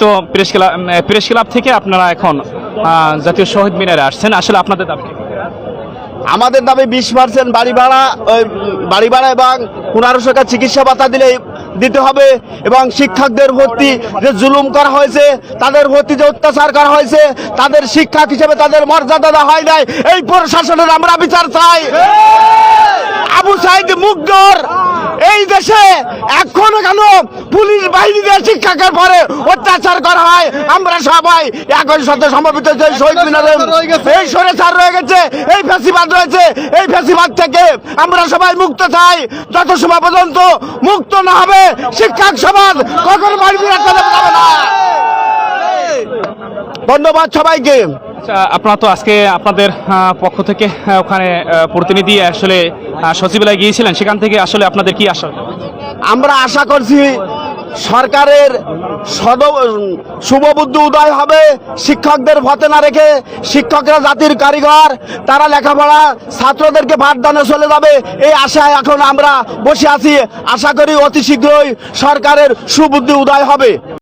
তো press club press club থেকে আপনারা এখন জাতীয় শহীদ মিনারে আসছেন। আসলে আপনাদের দাবি আমাদের দাবি বিশ পার্সেন্ট বাড়ি ভাড়া বাড়ি ভাড়া এবং পনেরোশো টাকা চিকিৎসা ভাতা দিলে দিতে হবে এবং শিক্ষকদের ভর্তি যে জুলুম করা হয়েছে, তাদের ভর্তি যে অত্যাচার করা হয়েছে, তাদের শিক্ষক হিসেবে তাদের মর্যাদা দেওয়া হয় নাই। এই প্রশাসনের আমরা বিচার চাই। আবু সাইদ মুগ্ধর! এই দেশে এখনও কেন পুলিশ বাহিনী দিয়ে শিক্ষকের পরে অত্যাচার করা হয়? আমরা সবাই একই সাথে সমবেত এই শহীদ মিনারে এই সরে ছাড় রয়ে গেছে এই ফেসিবাদ রয়েছে এই ফেসিবাদ থেকে আমরা সবাই মুক্ত চাই। যত সময় পর্যন্ত মুক্ত না হবে শিক্ষক সমাজ কখন বাড়ি না। ধন্যবাদ সবাইকে। আচ্ছা আপনারা তো আজকে আপনাদের পক্ষ থেকে ওখানে প্রতিনিধি আসলে সচিবালয়ে গিয়েছিলেন, সেখান থেকে আসলে আপনাদের কি আশা? আমরা আশা করছি সরকারের শুভবুদ্ধি উদয় হবে, শিক্ষকদের ভতে না রেখে শিক্ষকরা জাতির কারিগর, তারা লেখাপড়া, ছাত্রদেরকে পাঠদানে চলে যাবে, এই আশায় এখন আমরা বসে আছি। আশা করি অতি শীঘ্রই সরকারের সুবুদ্ধি উদয় হবে।